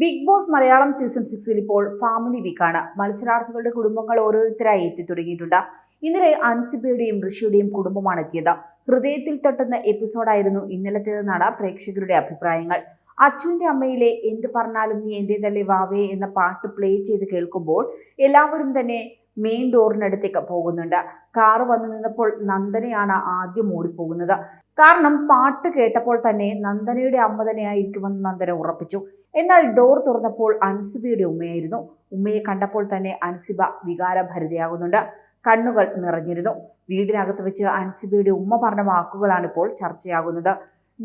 Big boss Malayalam season സിക്സിൽ ഇപ്പോൾ family വീക്കാണ് മത്സരാർത്ഥികളുടെ കുടുംബങ്ങൾ ഓരോരുത്തരായി എത്തി തുടങ്ങിയിട്ടുണ്ട് ഇന്നലെ അൻസിബയുടെയും ഋഷിയുടെയും കുടുംബമാണ് എത്തിയത്. ഹൃദയത്തിൽ തൊട്ടുന്ന എപ്പിസോഡായിരുന്നു ഇന്നലത്തേതെന്നാണ് പ്രേക്ഷകരുടെ അഭിപ്രായങ്ങൾ. അച്ചുവിന്റെ അമ്മയിലെ എന്ത് പറഞ്ഞാലും നീ എന്റെതല്ലേ വാവേ എന്ന പാട്ട് പ്ലേ ചെയ്ത് കേൾക്കുമ്പോൾ എല്ലാവരും തന്നെ മെയിൻ ഡോറിനടുത്തേക്ക് പോകുന്നുണ്ട്. കാർ വന്നു നിന്നപ്പോൾ നന്ദനയാണ് ആദ്യം ഓടിപ്പോകുന്നത്. കാരണം പാട്ട് കേട്ടപ്പോൾ തന്നെ നന്ദനയുടെ അമ്മ തന്നെയായിരിക്കുമെന്ന് നന്ദന ഉറപ്പിച്ചു. എന്നാൽ ഡോർ തുറന്നപ്പോൾ അൻസിബയുടെ ഉമ്മയായിരുന്നു. ഉമ്മയെ കണ്ടപ്പോൾ തന്നെ അൻസിബ വികാരഭരിതയാകുന്നുണ്ട്. കണ്ണുകൾ നിറഞ്ഞിരുന്നു. വീടിനകത്ത് വെച്ച് അൻസിബയുടെ ഉമ്മ പറഞ്ഞ വാക്കുകളാണ് ഇപ്പോൾ ചർച്ചയാകുന്നത്.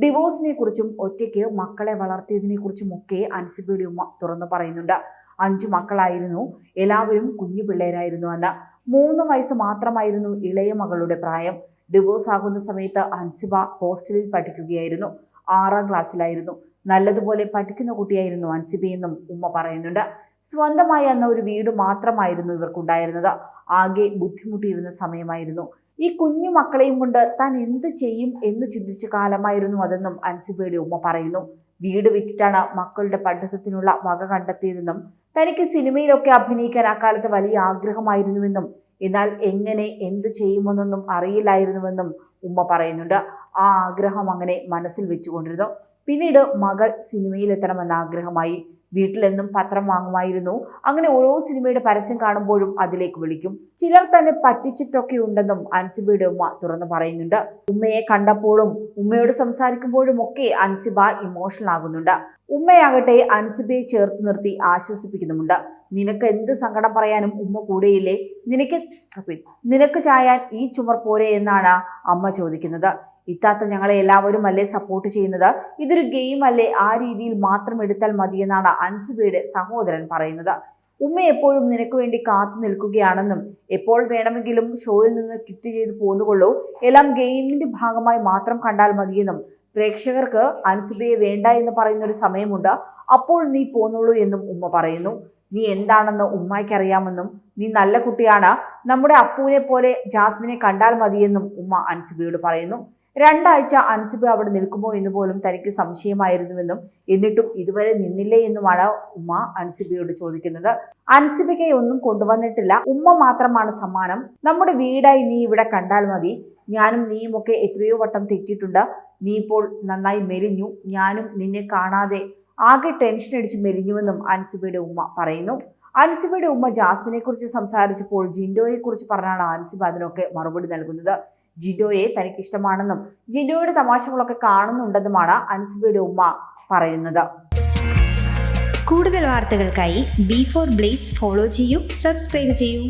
ഡിവോഴ്സിനെ കുറിച്ചും ഒറ്റയ്ക്ക് മക്കളെ വളർത്തിയതിനെ കുറിച്ചും ഒക്കെ അൻസിബയുടെ ഉമ്മ തുറന്നു പറയുന്നുണ്ട്. അഞ്ചു മക്കളായിരുന്നു. എല്ലാവരും കുഞ്ഞു പിള്ളേരായിരുന്നു അന്ന്. മൂന്ന് വയസ്സ് മാത്രമായിരുന്നു ഇളയ മകളുടെ പ്രായം. ഡിവോഴ്സ് ആകുന്ന സമയത്ത് അൻസിബ ഹോസ്റ്റലിൽ പഠിക്കുകയായിരുന്നു. ആറാം ക്ലാസ്സിലായിരുന്നു. നല്ലതുപോലെ പഠിക്കുന്ന കുട്ടിയായിരുന്നു അൻസിബയെന്നും ഉമ്മ പറയുന്നുണ്ട്. സ്വന്തമായി അന്ന ഒരു വീട് മാത്രമായിരുന്നു ഇവർക്കുണ്ടായിരുന്നത്. ആകെ ബുദ്ധിമുട്ടിയിരുന്ന സമയമായിരുന്നു. ഈ കുഞ്ഞു മക്കളെയും കൊണ്ട് താൻ എന്ത് ചെയ്യും എന്ന് ചിന്തിച്ച കാലമായിരുന്നു അതെന്നും അൻസിബയുടെ ഉമ്മ പറയുന്നു. വീട് വിറ്റിട്ടാണ് മക്കളുടെ പഠിത്തത്തിനുള്ള വക കണ്ടെത്തിയതെന്നും തനിക്ക് സിനിമയിലൊക്കെ അഭിനയിക്കാൻ അക്കാലത്ത് വലിയ ആഗ്രഹമായിരുന്നുവെന്നും എന്നാൽ എങ്ങനെ എന്ത് ചെയ്യുമെന്നൊന്നും അറിയില്ലായിരുന്നുവെന്നും ഉമ്മ പറയുന്നുണ്ട്. ആ ആഗ്രഹം അങ്ങനെ മനസ്സിൽ വെച്ചുകൊണ്ടിരുന്നു. പിന്നീട് മകൾ സിനിമയിലെത്തണമെന്ന ആഗ്രഹമായി. വീട്ടിലെന്നും പത്രം വാങ്ങുമായിരുന്നു. അങ്ങനെ ഓരോ സിനിമയുടെ പരസ്യം കാണുമ്പോഴും അതിലേക്ക് വിളിക്കും. ചിലർ തന്നെ പറ്റിച്ചിട്ടൊക്കെ ഉണ്ടെന്നും അൻസിബയുടെ ഉമ്മ തുറന്നു പറയുന്നുണ്ട്. ഉമ്മയെ കണ്ടപ്പോഴും ഉമ്മയോട് സംസാരിക്കുമ്പോഴും ഒക്കെ അൻസിബ ഇമോഷണൽ ആകുന്നുണ്ട്. ഉമ്മയാകട്ടെ അൻസിബയെ ചേർത്ത് നിർത്തി ആശ്വസിപ്പിക്കുന്നുമുണ്ട്. നിനക്ക് എന്ത് സങ്കടം പറയാനും ഉമ്മ കൂടെയില്ലേ? നിനക്ക് നിനക്ക് ചായാൻ ഈ ചുമർ പോരെ എന്നാണ് അമ്മ ചോദിക്കുന്നത്. ഇത്താത്ത ഞങ്ങളെ എല്ലാവരും അല്ലേ സപ്പോർട്ട് ചെയ്യുന്നത്? ഇതൊരു ഗെയിം അല്ലേ? ആ രീതിയിൽ മാത്രം എടുത്താൽ മതിയെന്നാണ് അൻസുബയുടെ സഹോദരൻ പറയുന്നത്. ഉമ്മ എപ്പോഴും നിനക്ക് വേണ്ടി കാത്തു നിൽക്കുകയാണെന്നും എപ്പോൾ വേണമെങ്കിലും ഷോയിൽ നിന്ന് കിറ്റ് ചെയ്ത് പോന്നുകൊള്ളൂ. എല്ലാം ഗെയിമിന്റെ ഭാഗമായി മാത്രം കണ്ടാൽ മതിയെന്നും പ്രേക്ഷകർക്ക് അൻസുബയെ വേണ്ട എന്ന് പറയുന്ന ഒരു സമയമുണ്ട്. അപ്പോൾ നീ പോന്നുള്ളൂ എന്നും ഉമ്മ പറയുന്നു. നീ എന്താണെന്ന് ഉമ്മയ്ക്ക് അറിയാമെന്നും നീ നല്ല കുട്ടിയാണ്. നമ്മുടെ അപ്പുവിനെ പോലെ ജാസ്മിനെ കണ്ടാൽ മതിയെന്നും ഉമ്മ അൻസുബയോട് പറയുന്നു. രണ്ടാഴ്ച അൻസിബ അവിടെ നിൽക്കുമോ എന്ന് പോലും തനിക്ക് സംശയമായിരുന്നുവെന്നും എന്നിട്ടും ഇതുവരെ നിന്നില്ലേ എന്നുമാണ് ഉമ്മ അൻസിബയോട് ചോദിക്കുന്നത്. അൻസിബയ്ക്ക് ഒന്നും കൊണ്ടുവന്നിട്ടില്ല. ഉമ്മ മാത്രമാണ് സമ്മാനം. നമ്മുടെ വീടായി നീ ഇവിടെ കണ്ടാൽ മതി. ഞാനും നീയുമൊക്കെ എത്രയോ വട്ടം തെറ്റിയിട്ടുണ്ട്. നീ ഇപ്പോൾ നന്നായി മെലിഞ്ഞു. ഞാനും നിന്നെ കാണാതെ ആകെ ടെൻഷൻ അടിച്ച് മെലിഞ്ഞുവെന്നും അൻസിബയുടെ ഉമ്മ പറയുന്നു. അൻസിബയുടെ ഉമ്മ ജാസ്മിനെ കുറിച്ച് സംസാരിച്ചപ്പോൾ ജിൻഡോയെ കുറിച്ച് പറഞ്ഞാണ് അൻസിബ അതിനൊക്കെ മറുപടി നൽകുന്നത്. ജിൻഡോയെ തനിക്കിഷ്ടമാണെന്നും ജിൻഡോയുടെ തമാശകളൊക്കെ കാണുന്നുണ്ടെന്നുമാണ് അൻസിബയുടെ ഉമ്മ പറയുന്നത്. കൂടുതൽ വാർത്തകൾക്കായി ബി ഫോർ ബ്ലേസ് ഫോളോ ചെയ്യൂ സബ്സ്ക്രൈബ് ചെയ്യൂ.